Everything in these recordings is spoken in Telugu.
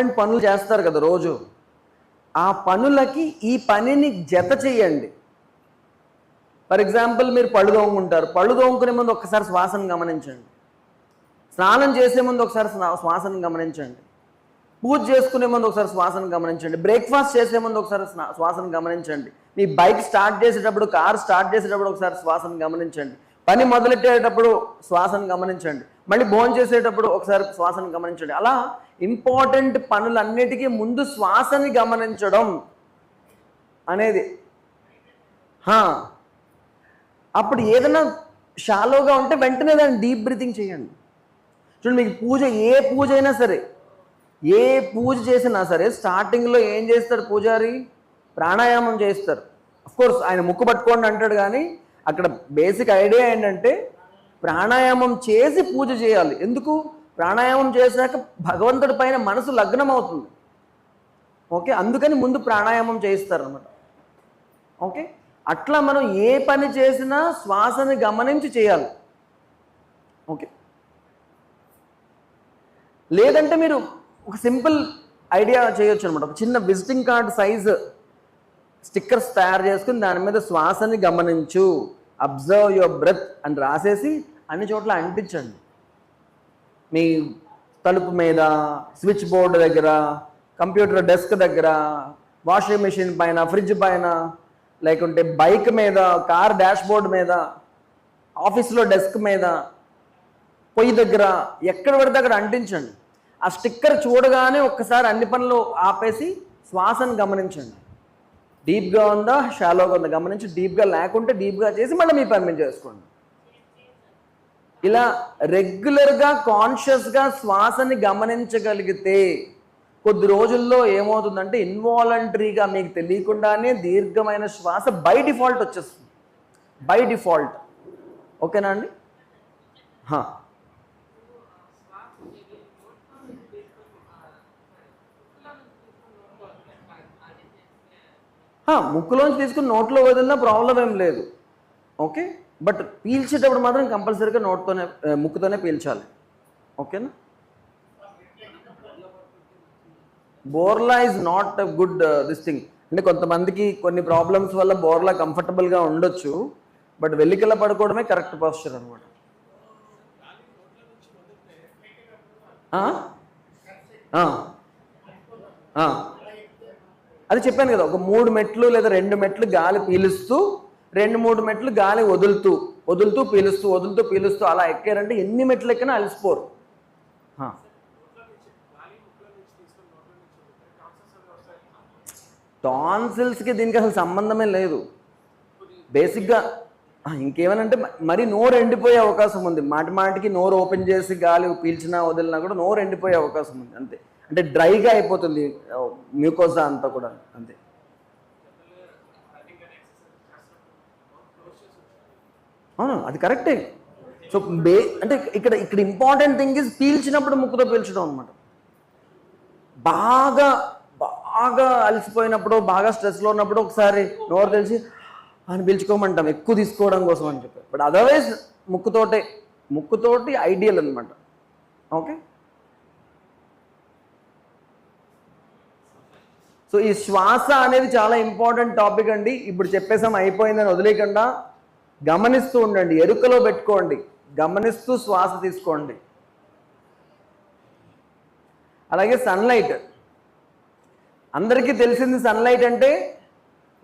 ఇంపార్టెంట్ పనులు చేస్తారు కదా రోజు. ఆ పనులకి ఈ పనిని జత చేయండి. ఫర్ ఎగ్జాంపుల్ మీరు పళ్ళు తోముకుంటారు. పళ్ళు తోముకునే ముందు ఒకసారి శ్వాసను గమనించండి. స్నానం చేసే ముందు ఒకసారి స్నా- శ్వాసను గమనించండి. పూజ చేసుకునే ముందు ఒకసారి శ్వాసను గమనించండి. బ్రేక్ఫాస్ట్ చేసే ముందు ఒకసారి స్నా- శ్వాసను గమనించండి. మీ బైక్ స్టార్ట్ చేసేటప్పుడు కార్ స్టార్ట్ చేసేటప్పుడు ఒకసారి శ్వాసను గమనించండి. పని మొదలెట్టేటప్పుడు శ్వాసను గమనించండి. మళ్ళీ భోజనం చేసేటప్పుడు ఒకసారి శ్వాసను గమనించండి. అలా ఇంపార్టెంట్ పనులన్నిటికీ ముందు శ్వాసని గమనించడం అనేది. అప్పుడు ఏదైనా షాలోగా ఉంటే వెంటనే దాన్ని డీప్ బ్రీతింగ్ చేయండి. చూడండి మీకు పూజ ఏ పూజ అయినా సరే ఏ పూజ చేసినా సరే స్టార్టింగ్లో ఏం చేస్తారు పూజారి? ప్రాణాయామం చేస్తారు. కోర్స్ ఆయన ముక్కు పట్టుకోండి అంటాడు కానీ అక్కడ బేసిక్ ఐడియా ఏంటంటే ప్రాణాయామం చేసి పూజ చేయాలి. ఎందుకు? ప్రాణాయామం చేశాక భగవంతుడి పైన మనసు లగ్నం అవుతుంది ఓకే? అందుకని ముందు ప్రాణాయామం చేయిస్తారు అనమాట ఓకే? అట్లా మనం ఏ పని చేసినా శ్వాసని గమనించి చేయాలి. ఓకే? లేదంటే మీరు ఒక సింపుల్ ఐడియా చేయొచ్చు అనమాట ఒక చిన్న విజిటింగ్ కార్డ్ సైజ్ స్టిక్కర్స్ తయారు చేసుకుని దాని మీద శ్వాసని గమనించు. అబ్జర్వ్ యువర్ బ్రెత్ అని రాసేసి అన్ని చోట్ల అంటించండి. మీ తలుపు మీద స్విచ్ బోర్డు దగ్గర కంప్యూటర్ డెస్క్ దగ్గర వాషింగ్ మెషిన్ పైన ఫ్రిడ్జ్ పైన లేకుంటే బైక్ మీద కార్ డాష్ బోర్డ్ మీద ఆఫీస్లో డెస్క్ మీద పొయ్యి దగ్గర ఎక్కడ పడితే అక్కడ అంటించండి. ఆ స్టిక్కర్ చూడగానే ఒక్కసారి అన్ని పనులు ఆపేసి శ్వాసను గమనించండి. డీప్గా ఉందా షాలోగా ఉందా? గమనించి డీప్గా లేకుంటే డీప్గా చేసి మళ్ళీ మీ పని చేసుకోండి. ఇలా రెగ్యులర్గా కాన్షియస్గా శ్వాసని గమనించగలిగితే కొద్ది రోజుల్లో ఏమవుతుందంటే ఇన్వాలంటరీగా మీకు తెలియకుండానే దీర్ఘమైన శ్వాస బై డిఫాల్ట్ వచ్చేస్తుంది. బై డిఫాల్ట్ ఓకేనా అండి? ముక్కులోంచి తీసుకుని నోట్లో వదిలినా ప్రాబ్లం ఏం లేదు. ఓకే బట్ పీల్చేటప్పుడు మాత్రం కంపల్సరీగా నోట్తోనే ముక్కుతోనే పీల్చాలి. ఓకేనా? బోర్లా is not a good this thing అంటే కొంతమందికి కొన్ని ప్రాబ్లమ్స్ వల్ల బోర్లా కంఫర్టబుల్గా ఉండొచ్చు బట్ వెల్లికల పడుకోవడమే కరెక్ట్ పాస్చర్ అనమాట అది చెప్పాను కదా ఒక మూడు మెట్లు లేదా రెండు మెట్లు గాలి పీలుస్తూ రెండు మూడు మెట్లు గాలి వదులుతూ వదులుతూ పీలుస్తూ వదులుతూ పీలుస్తూ అలా ఎక్కారంటే ఎన్ని మెట్లు ఎక్కినా అలసిపోరు. టాన్సిల్స్కి దీనికి అసలు సంబంధమే లేదు. బేసిక్గా ఇంకేమనంటే మరీ నోరు ఎండిపోయే అవకాశం ఉంది. మాటి మాటికి నోరు ఓపెన్ చేసి గాలి పీల్చినా వదిలినా కూడా నోరు ఎండిపోయే అవకాశం ఉంది. అంతే. అంటే డ్రైగా అయిపోతుంది మ్యూకోజా అంతా కూడా అంతే. అవును అది కరెక్టే. సో బే అంటే ఇక్కడ ఇక్కడ ఇంపార్టెంట్ థింగ్ ఇస్ పీల్చినప్పుడు ముక్కుతో పీల్చడం అనమాట బాగా బాగా అలసిపోయినప్పుడు బాగా స్ట్రెస్లో ఉన్నప్పుడు ఒకసారి నోరు తెలిసి అని పీల్చుకోమంటాం ఎక్కువ తీసుకోవడం కోసం అని చెప్పి. బట్ అదర్వైజ్ ముక్కుతోటే ముక్కుతోటి ఐడియల్ అనమాట ఓకే సో ఈ శ్వాస అనేది చాలా ఇంపార్టెంట్ టాపిక్ అండి. ఇప్పుడు చెప్పేసాం అయిపోయిందని వదిలేయకుండా గమనిస్తూ ఉండండి ఎరుకలో పెట్టుకోండి గమనిస్తూ శ్వాస తీసుకోండి. అలాగే సన్లైట్ అందరికీ తెలిసింది సన్లైట్ అంటే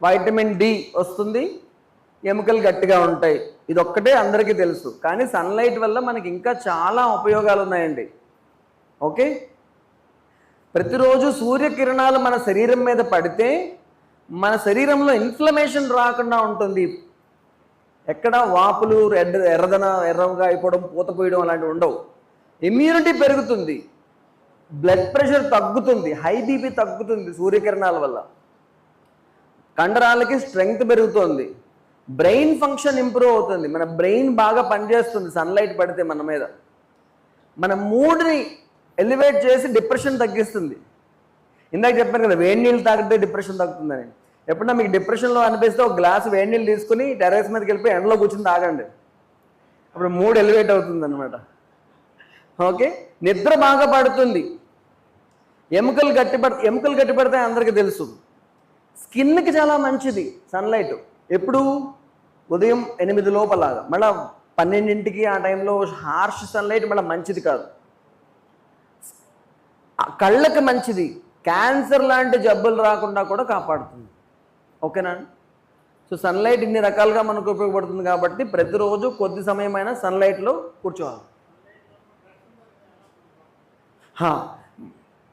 వైటమిన్ డి వస్తుంది ఎముకలు గట్టిగా ఉంటాయి. ఇది ఒక్కటే అందరికీ తెలుసు. కానీ సన్లైట్ వల్ల మనకి ఇంకా చాలా ఉపయోగాలు ఉన్నాయండి. ఓకే? ప్రతిరోజు సూర్యకిరణాలు మన శరీరం మీద పడితే మన శరీరంలో ఇన్ఫ్లమేషన్ రాకుండా ఉంటుంది. ఎక్కడ వాపులు రెడ్ ఎర్రదన ఎర్రగా అయిపోవడం పూత పోయడం అలాంటివి ఉండవు. ఇమ్యూనిటీ పెరుగుతుంది. బ్లడ్ ప్రెషర్ తగ్గుతుంది. హై బీపీ తగ్గుతుంది సూర్యకిరణాల వల్ల. కండరాలకి స్ట్రెంగ్త్ పెరుగుతుంది. బ్రెయిన్ ఫంక్షన్ ఇంప్రూవ్ అవుతుంది. మన బ్రెయిన్ బాగా పనిచేస్తుంది. సన్లైట్ పడితే మన మీద. మన మూడ్ని ఎలివేట్ చేసి డిప్రెషన్ తగ్గిస్తుంది. ఇందాక చెప్పాను కదా వేడి నీళ్ళు తాగితే డిప్రెషన్ తగ్గుతుందని. ఎప్పుడన్నా మీకు డిప్రెషన్లో అనిపిస్తే ఒక గ్లాస్ వేడి నీళ్ళు తీసుకుని టెర్రస్ మీదకి వెళ్ళిపోయి ఎండలో కూర్చుని తాగండి. అప్పుడు మూడు ఎలివేట్ అవుతుంది అనమాట ఓకే? నిద్ర బాగా పడుతుంది. ఎముకలు గట్టిపడ ఎముకలు గట్టిపడితే అందరికీ తెలుసు. స్కిన్కి చాలా మంచిది సన్లైట్ ఎప్పుడు? ఉదయం ఎనిమిది లోపలాగా. మళ్ళీ పన్నెండింటికి ఆ టైంలో హార్ష్ సన్లైట్ మళ్ళీ మంచిది కాదు. కళ్ళకి మంచిది. క్యాన్సర్ లాంటి జబ్బులు రాకుండా కూడా కాపాడుతుంది. ఓకేనా? సో సన్లైట్ ఇన్ని రకాలుగా మనకు ఉపయోగపడుతుంది కాబట్టి ప్రతిరోజు కొద్ది సమయమైనా సన్లైట్లో కూర్చోవాలి.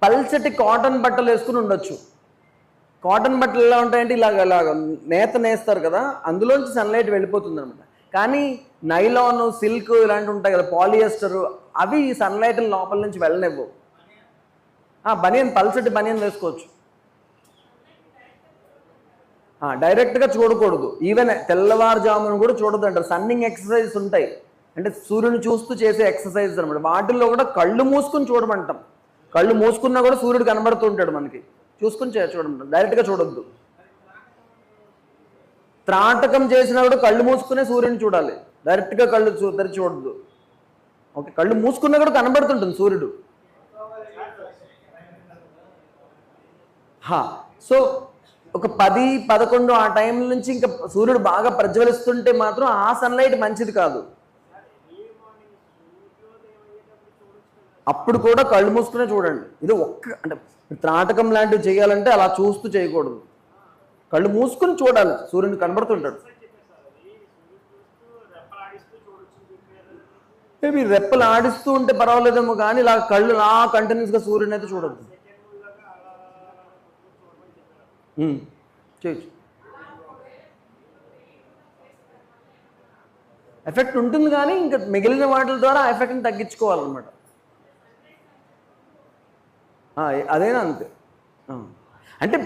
పల్చటి కాటన్ బట్టలు వేసుకుని ఉండొచ్చు. కాటన్ బట్టలు ఎలా ఉంటాయంటే ఇలాగ ఇలాగ నేత నేస్తారు కదా అందులోంచి సన్లైట్ వెళ్ళిపోతుంది అనమాట కానీ నైలాన్ సిల్క్ ఇలాంటివి ఉంటాయి కదా పాలియస్టర్ అవి సన్లైట్ లోపల నుంచి వెళ్ళనివ్వు. బనియన్ పల్చటి బనియన్ వేసుకోవచ్చు. డైరెక్ట్గా చూడకూడదు. ఈవెన్ తెల్లవారుజామును కూడా చూడదు అంటారు. సన్నింగ్ ఎక్సర్సైజ్ ఉంటాయి. అంటే సూర్యుని చూస్తూ చేసే ఎక్సర్సైజ్ అనమాట వాటిల్లో కూడా కళ్ళు మూసుకుని చూడమంటాం. కళ్ళు మూసుకున్నా కూడా సూర్యుడు కనబడుతూ ఉంటాడు మనకి. చూసుకుని చే- చూడమంటాం. డైరెక్ట్గా చూడొద్దు. త్రాటకం చేసినా కూడా కళ్ళు మూసుకునే సూర్యుని చూడాలి. డైరెక్ట్గా కళ్ళు చూ తెరిచి చూడద్దు. ఓకే కళ్ళు మూసుకున్నా కూడా కనబడుతుంటుంది సూర్యుడు. హా సో ఒక పది పదకొండు ఆ టైం నుంచి ఇంకా సూర్యుడు బాగా ప్రజ్వలిస్తుంటే మాత్రం ఆ సన్లైట్ మంచిది కాదు. అప్పుడు కూడా కళ్ళు మూసుకునే చూడండి. ఇది ఒక్క అంటే త్రాటకం లాంటివి చేయాలంటే అలా చూస్తూ చేయకూడదు. కళ్ళు మూసుకుని చూడాలి. సూర్యుని కనబడుతుంటాడు. మేబీ రెప్పలు ఆడిస్తూ ఉంటే పర్వాలేదేమో కానీ ఇలా కళ్ళు నా కంటిన్యూస్గా సూర్యుని అయితే చూడద్దు. చేయొచ్చు ఎఫెక్ట్ ఉంటుంది కానీ ఇంకా మిగిలిన వాటి ద్వారా ఆ ఎఫెక్ట్ని తగ్గించుకోవాలన్నమాట. అదేనా అంతే? అంటే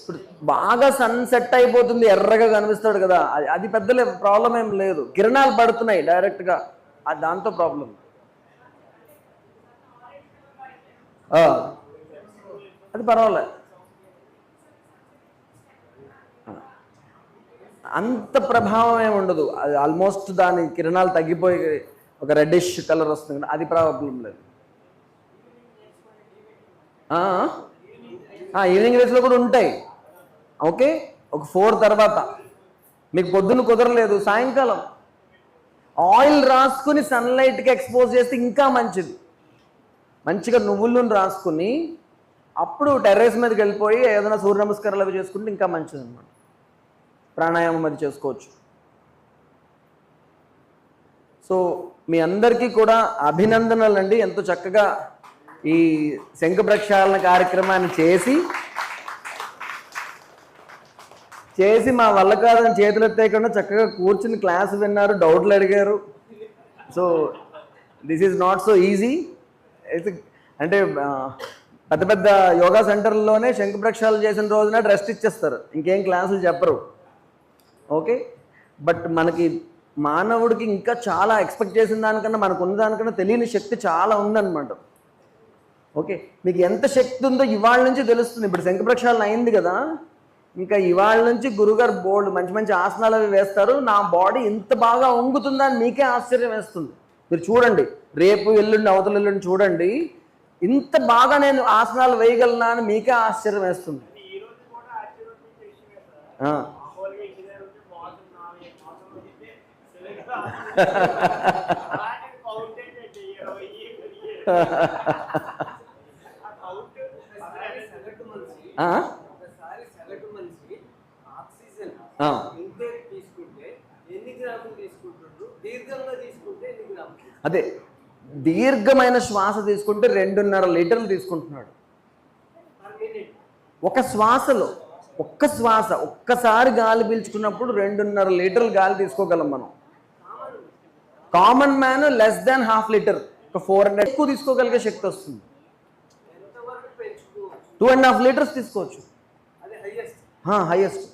ఇప్పుడు బాగా సన్ సెట్ అయిపోతుంది ఎర్రగా కనిపిస్తాడు కదా. అది- అది పెద్ద ప్రాబ్లం ఏం లేదు. కిరణాలు పడుతున్నాయి డైరెక్ట్గా అది దాంతో ప్రాబ్లం అది పర్వాలేదు అంత ప్రభావం ఏమి ఉండదు. అది ఆల్మోస్ట్ దాని కిరణాలు తగ్గిపోయి ఒక రెడ్డిష్ కలర్ వస్తుంది అది ప్రాబ్లం లేదు. ఈవినింగ్ రేస్లో కూడా ఉంటాయి. ఓకే? ఒక ఫోర్ తర్వాత. మీకు పొద్దున్న కుదరలేదు సాయంకాలం. ఆయిల్ రాసుకుని సన్లైట్కి ఎక్స్పోజ్ చేస్తే ఇంకా మంచిది. మంచిగా నువ్వుల నూనె రాసుకుని అప్పుడు టెర్రస్ మీదకి వెళ్ళిపోయి ఏదైనా సూర్య నమస్కారాలు అవి చేసుకుంటే ఇంకా మంచిది అనమాట ప్రాణాయామం అది చేసుకోవచ్చు. సో మీ అందరికీ కూడా అభినందనలు అండి ఎంతో చక్కగా ఈ శంఖ ప్రక్షాళన కార్యక్రమాన్ని చేసి చేసి మా వల్ల కాదని చేతులు ఎత్తేయకుండా చక్కగా కూర్చుని క్లాస్ విన్నారు డౌట్లు అడిగారు. So this is not so easy. అంటే పెద్ద పెద్ద యోగా సెంటర్లోనే శంఖ ప్రక్షాళన చేసిన రోజున రెస్ట్ ఇచ్చేస్తారు. ఇంకేం క్లాసులు చెప్పరు. ఓకే? బట్ మనకి మానవుడికి ఇంకా చాలా ఎక్స్పెక్ట్ చేసిన దానికన్నా మనకు ఉన్న దానికన్నా తెలియని శక్తి చాలా ఉందన్నమాట. ఓకే? మీకు ఎంత శక్తి ఉందో ఇవాళ నుంచి తెలుస్తుంది. ఇప్పుడు శంఖ ప్రక్షాళన అయింది కదా. ఇంకా ఇవాళ నుంచి గురుగారు బోల్డ్ మంచి మంచి ఆసనాలు అవి వేస్తారు. నా బాడీ ఇంత బాగా వంగుతుందా అని మీకే ఆశ్చర్యం వేస్తుంది. మీరు చూడండి. రేపు ఎల్లుండి అవతల ఎల్లుండి చూడండి. ఇంత బాగా నేను ఆసనాలు వేయగలనా అని మీకే ఆశ్చర్యం వేస్తుంది ఆ. ఆ? ఒకసారి సగటు మనిషి ఆక్సిజన్ ఆ. ఇంటేక్ తీసుకుంటే ఎన్ని గ్రాములు తీసుకుంటుండ్రు దీర్ఘంగా తీసుకుంటే ఎన్ని గ్రాములు అదే దీర్ఘమైన శ్వాస తీసుకుంటే రెండున్నర లీటర్లు తీసుకుంటున్నాడు. ఒక శ్వాసలో ఒక్క శ్వాస ఒక్కసారి గాలి పీల్చుకున్నప్పుడు రెండున్నర లీటర్లు గాలి తీసుకోగలం మనం. Common man less than half litre. ఒక ఫోర్ హండ్రెడ్ ఎక్కువ తీసుకోగలిగే శక్తి వస్తుంది. టూ అండ్ హాఫ్ లీటర్స్ తీసుకోవచ్చు. హైయెస్ట్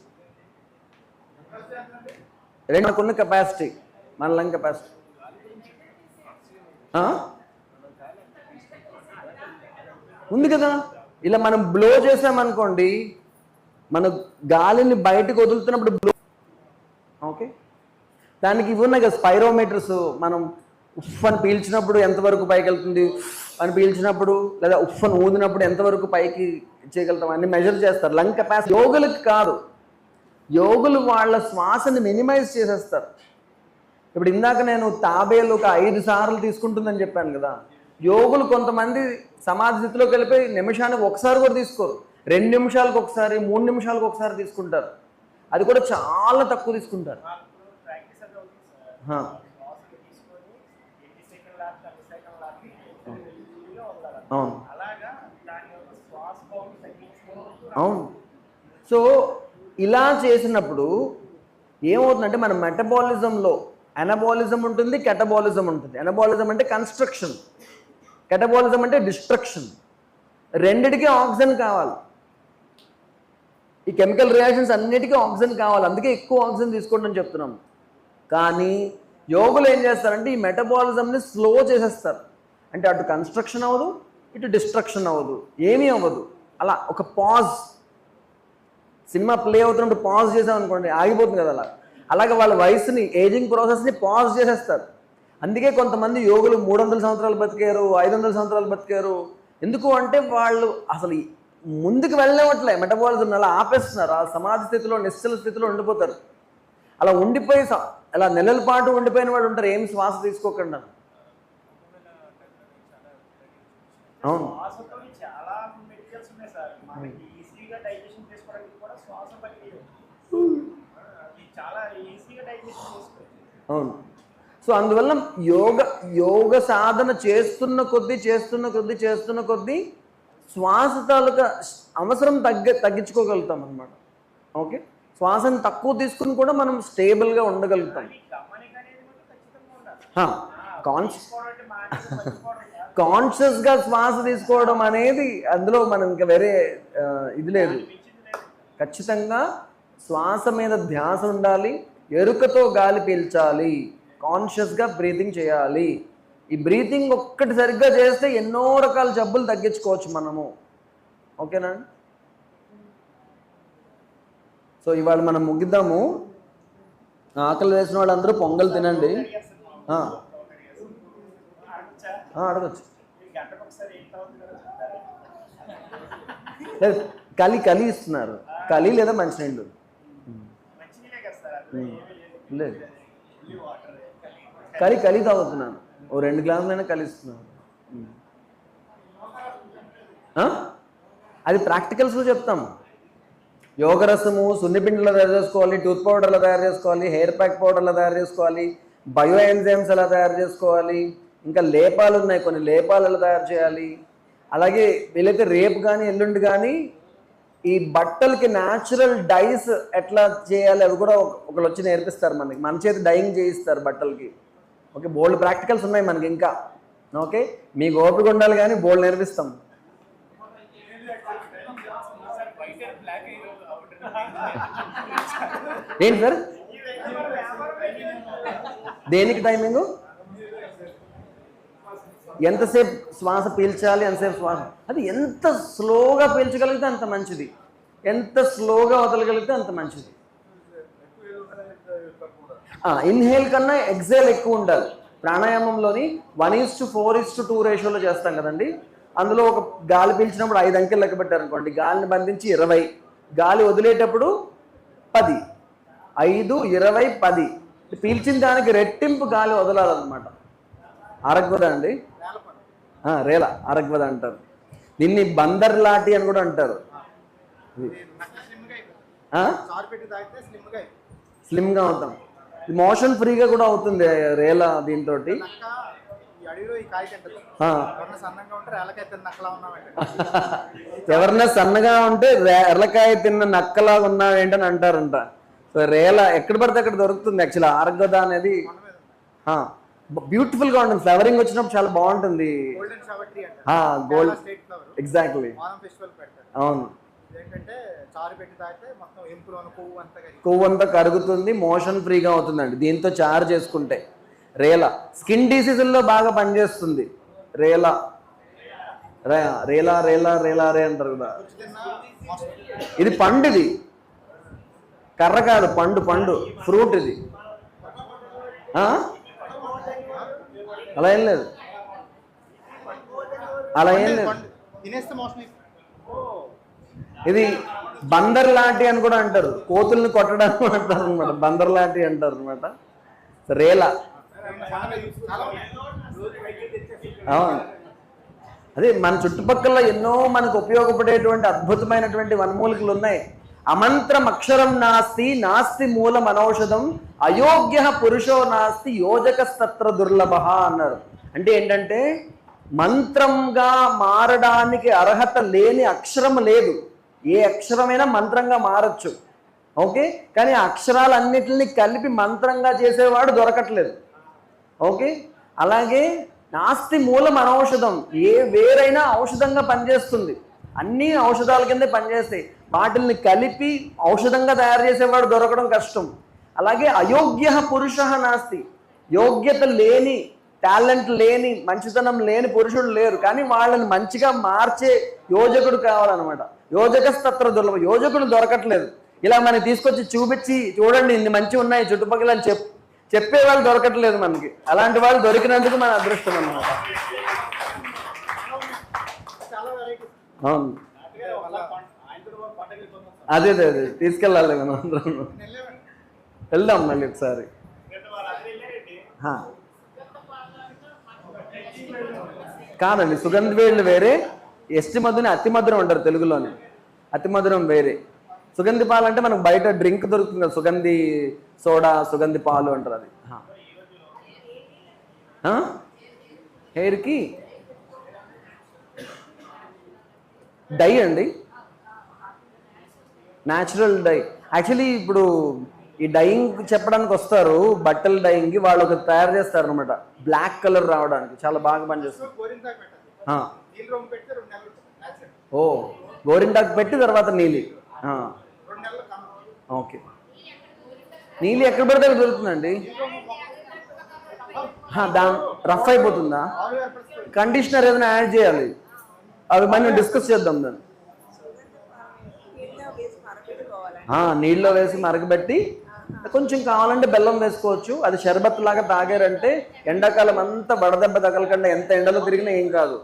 రెండు మనకున్న కెపాసిటీ మన లంగ్ కెపాసిటీ ఉంది కదా? ఇలా మనం బ్లో చేసామనుకోండి మన గాలిని బయటకు వదులుతున్నప్పుడు బ్లో ఓకే దానికి ఇవి ఉన్నాయి కదా స్పైరోమీటర్స్ మనం ఉఫ్ అని పీల్చినప్పుడు ఎంతవరకు పైకి వెళ్తుంది అని పీల్చినప్పుడు లేదా ఉఫ్ఫను ఊదినప్పుడు ఎంతవరకు పైకి చేయగలుగుతాం? అన్ని మెజర్ చేస్తారు. లంగ్ కెపాసిటీ యోగులకు కాదు. యోగులు వాళ్ళ శ్వాసని మినిమైజ్ చేసేస్తారు. ఇప్పుడు ఇందాక నేను తాబేలు ఒక ఐదు సార్లు తీసుకుంటుందని చెప్పాను కదా. యోగులు కొంతమంది సమాధి స్థితిలోకి వెళ్ళిపోయి నిమిషానికి ఒకసారి కూడా తీసుకోరు. రెండు నిమిషాలకు ఒకసారి మూడు నిమిషాలకు ఒకసారి తీసుకుంటారు. అది కూడా చాలా తక్కువ తీసుకుంటారు. అవును. అవును. సో ఇలా చేసినప్పుడు ఏమవుతుందంటే మన మెటబాలిజంలో ఎనబాలిజం ఉంటుంది కెటబాలిజం ఉంటుంది. ఎనబాలిజం అంటే కన్స్ట్రక్షన్. కెటబాలిజం అంటే డిస్ట్రక్షన్. రెండిటికి ఆక్సిజన్ కావాలి. ఈ కెమికల్ రియాక్షన్స్ అన్నిటికీ ఆక్సిజన్ కావాలి. అందుకే ఎక్కువ ఆక్సిజన్ తీసుకోండి అని చెప్తున్నాము కానీ యోగులు ఏం చేస్తారంటే ఈ మెటబాలిజంని స్లో చేసేస్తారు. అంటే అటు కన్స్ట్రక్షన్ అవ్వదు ఇటు డిస్ట్రక్షన్ అవ్వదు ఏమీ అవ్వదు. అలా ఒక పాజ్. సినిమా ప్లే అవుతున్నట్టు పాజ్ చేసామనుకోండి ఆగిపోతుంది కదా అలా. అలాగే వాళ్ళ వయసుని ఏజింగ్ ప్రాసెస్ని పాజ్ చేసేస్తారు. అందుకే కొంతమంది యోగులు మూడు వందల సంవత్సరాలు బతికారు ఐదు వందల సంవత్సరాలు బతికారు. ఎందుకు అంటే వాళ్ళు అసలు ముందుకు వెళ్ళనివ్వట్లే. మెటబాలిజం అలా ఆపేస్తున్నారు. ఆ సమాధి స్థితిలో నిశ్చల స్థితిలో ఉండిపోతారు. అలా ఉండిపోయి స- అలా నెలల పాటు ఉండిపోయిన వాళ్ళు ఉంటారు ఏం శ్వాస తీసుకోకుండా. అవును. అవును. సో అందువల్ల యోగ యోగ సాధన చేస్తున్న కొద్దీ చేస్తున్న కొద్దీ చేస్తున్న కొద్దీ శ్వాస తాలూకా అవసరం తగ్గ తగ్గించుకోగలుగుతాం అనమాట ఓకే? శ్వాసను తక్కువ తీసుకుని కూడా మనం స్టేబుల్గా ఉండగలుగుతాం. కాన్స్ కాన్షియస్గా శ్వాస తీసుకోవడం అనేది అందులో మనం ఇంకా వేరే ఇది లేదు. లేదు ఖచ్చితంగా శ్వాస మీద ధ్యాస ఉండాలి ఎరుకతో గాలి పీల్చాలి కాన్షియస్గా బ్రీతింగ్ చేయాలి. ఈ బ్రీతింగ్ ఒక్కటి సరిగ్గా చేస్తే ఎన్నో రకాల జబ్బులు తగ్గించుకోవచ్చు మనము. ఓకేనా సో ఇవాళ మనం ముగిద్దాము. ఆకలి వేసిన వాళ్ళందరూ పొంగల్ తినండి. అడగచ్చు? లేదు కలి కలి ఇస్తున్నారు. కలి లేదా మంచినీళ్ళు? లేదు. కలి. కలి తాగుతున్నాను. ఓ రెండు గ్లాసులైనా కలిస్తున్నాను ఆ? అది ప్రాక్టికల్స్లో చెప్తాం యోగరసము సున్నిపిండిలో తయారు చేసుకోవాలి టూత్ పౌడర్లో తయారు చేసుకోవాలి హెయిర్ ప్యాక్ పౌడర్లో తయారు చేసుకోవాలి బయో ఎంజైమ్స్ ఎలా తయారు చేసుకోవాలి ఇంకా లేపాలు ఉన్నాయి కొన్ని లేపాలు ఎలా తయారు చేయాలి. అలాగే వీలైతే రేపు కానీ ఎల్లుండి కానీ ఈ బట్టలకి న్యాచురల్ డైస్ ఎట్లా చేయాలి అవి కూడా ఒకళ్ళు వచ్చి నేర్పిస్తారు మనకి. మన చేతి డైయింగ్ చేయిస్తారు బట్టలకి. ఓకే బోల్డ్ ప్రాక్టికల్స్ ఉన్నాయి మనకి ఇంకా. ఓకే మీ ఓపిక ఉండాలి కానీ బోల్డ్ నేర్పిస్తాం. ఏంటి సార్? దేనికి టైమింగ్ ఎంతసేపు శ్వాస పీల్చాలి ఎంతసేపు శ్వాస? అది ఎంత స్లోగా పీల్చగలిగితే అంత మంచిది. ఎంత స్లోగా వదలగలిగితే అంత మంచిది. ఇన్హేల్ కన్నా ఎగ్జేల్ ఎక్కువ ఉండాలి. ప్రాణాయామంలోని one is to four is to two రేషియోలో చేస్తాం కదండి. అందులో ఒక గాలి పీల్చినప్పుడు ఐదు అంకెలు లెక్క పెట్టారనుకోండి గాలిని బంధించి ఇరవై. గాలి వదిలేటప్పుడు పది. ఐదు ఇరవై పది. పీల్చిన దానికి రెట్టింపు గాలి వదలాలన్నమాట. అరగ్వద అండి? రేల. అరగ్వద అంటారు. దీన్ని బందర్ లాటి అని కూడా అంటారు. స్లిమ్గా అవుతాం మోషన్ ఫ్రీగా కూడా అవుతుంది రేల దీంతో ఎవరన్నా సన్నంగా ఉంటే తిన్న నక్కలా ఎర్రకాయ తిన్న నక్కలా ఉన్నావు ఏంటని అంటారంట. సో రేల ఎక్కడ పడితే అక్కడ దొరుకుతుంది యాక్చువల్లీ ఆర్గద అనేది. బ్యూటిఫుల్గా ఉంటుంది. ఫ్లవరింగ్ వచ్చినప్పుడు చాలా బాగుంటుంది. Gold exactly. అవును. కొవ్వు అంతా కరుగుతుంది మోషన్ ఫ్రీగా అవుతుందండి. దీంతో చార్ చేసుకుంటే. రేల. స్కిన్ డిసీజుల్లో బాగా పనిచేస్తుంది. రేల. రేలా రేలా రేలా రే అంటారు కదా. ఇది పండు ఇది కర్ర కాదు పండు పండు. ఫ్రూట్ ఇది. ఆ? అలా ఏం లేదు. అలా ఏం లేదు. ఇది బందర్ లాంటి అని కూడా అంటారు. కోతుల్ని కొట్టడానికి అంటారు అనమాట బందర్ లాంటి అంటారు అనమాట రేల. అవును. అదే మన చుట్టుపక్కల ఎన్నో మనకు ఉపయోగపడేటువంటి అద్భుతమైనటువంటి వనమూలికలు ఉన్నాయి. అమంత్రం అక్షరం నాస్తి నాస్తి మూలం అనౌషధం అయోగ్య పురుషో నాస్తి యోజకస్తత్ర దుర్లభ అన్నారు. అంటే ఏంటంటే మంత్రంగా మారడానికి అర్హత లేని అక్షరం లేదు. ఏ అక్షరమైనా మంత్రంగా మారచ్చు. ఓకే? కానీ అక్షరాలన్నిటిని కలిపి మంత్రంగా చేసేవాడు దొరకట్లేదు. ఓకే? అలాగే నాస్తి మూలం అనౌషధం. ఏ వేరైనా ఔషధంగా పనిచేస్తుంది. అన్ని ఔషధాల కిందే పనిచేస్తాయి. వాటిల్ని కలిపి ఔషధంగా తయారు చేసేవాడు దొరకడం కష్టం. అలాగే అయోగ్య పురుష నాస్తి. యోగ్యత లేని టాలెంట్ లేని మంచితనం లేని పురుషుడు లేరు. కానీ వాళ్ళని మంచిగా మార్చే యోజకుడు కావాలన్నమాట. యోజకస్తత్ర దుర్లభ. యోజకుడు దొరకట్లేదు. ఇలా మనం తీసుకొచ్చి చూపించి చూడండి ఇన్ని మంచి ఉన్నాయి చుట్టుపక్కల అని చెప్పు చెప్పే వాళ్ళు దొరకట్లేదు మనకి. అలాంటి వాళ్ళు దొరికినందుకు మన అదృష్టం అన్నమాట. అవును. అదే అదే అదే. తీసుకెళ్ళాలి మనం అందరం. వెళ్దాం మళ్ళీ ఒకసారి. కాదండి సుగంధ వేళ్ళు వేరే ఎస్టి మధుని అతి మధురం అంటారు తెలుగులోనే. అతి మధురం వేరే. సుగంధి పాలు అంటే మనకు బయట డ్రింక్ దొరుకుతుంది కదా సుగంధి సోడా సుగంధి పాలు అంటారు అది? హెయిర్కి? డై అండి. Natural die. యాక్చువల్లీ ఇప్పుడు ఈ డైయింగ్ చెప్పడానికి వస్తారు బట్టల డైయింగ్కి వాళ్ళు ఒక తయారు చేస్తారు అనమాట బ్లాక్ కలర్ రావడానికి. చాలా బాగా పనిచేస్తుంది. ఓ గోరింటాకు పెట్టి తర్వాత నీలి ఓకే. నీలి ఎక్కడ పడితే దొరుకుతుందండి? దా రఫ్ అయిపోతుందా? కండిషనర్ ఏదైనా యాడ్ చేయాలి. అవి మనం డిస్కస్ చేద్దాం దాన్ని. నీళ్ళలో వేసి మరగబెట్టి కొంచెం కావాలంటే బెల్లం వేసుకోవచ్చు. అది షర్బత్ లాగా తాగారంటే ఎండాకాలం అంతా వడదెబ్బ తగలకుండా ఎంత ఎండలో తిరిగినా ఏం కాదు.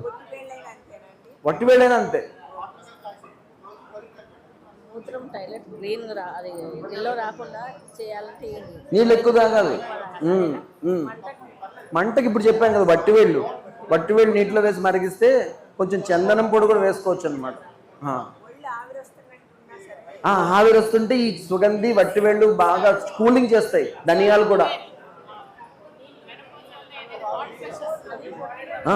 వట్టి వేళైనా అంతే. మూత్రం గ్రీన్ అది ఎల్లో రాకుండా చేయాలంటే నీళ్ళు ఎక్కువ తాగాలి. మంటకి ఇప్పుడు చెప్పాం కదా వట్టి వేళ్ళు. వట్టి వేళ్ళు నీటిలో వేసి మరిగిస్తే కొంచెం చందనం పొడి కూడా వేసుకోవచ్చు అనమాట ఆవిరి వస్తుంటే ఈ సుగంధి వట్టి వేళ్ళు బాగా కూలింగ్ చేస్తాయి ధనియాలు కూడా. ఆ?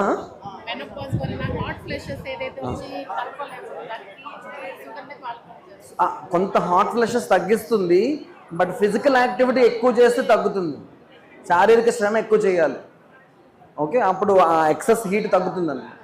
మెనోపాజ్ వలన హాట్ ఫ్లెషెస్ ఏదైతే వచ్చి తట్టుకోలేము దానికి సుగంధ పాల్గొంటారు ఆ, కొంత హాట్ ఫ్లషెస్ తగ్గిస్తుంది బట్ ఫిజికల్ యాక్టివిటీ ఎక్కువ చేస్తే తగ్గుతుంది. శారీరక శ్రమ ఎక్కువ చేయాలి. ఓకే? అప్పుడు ఆ ఎక్సెస్ హీట్ తగ్గుతుందండి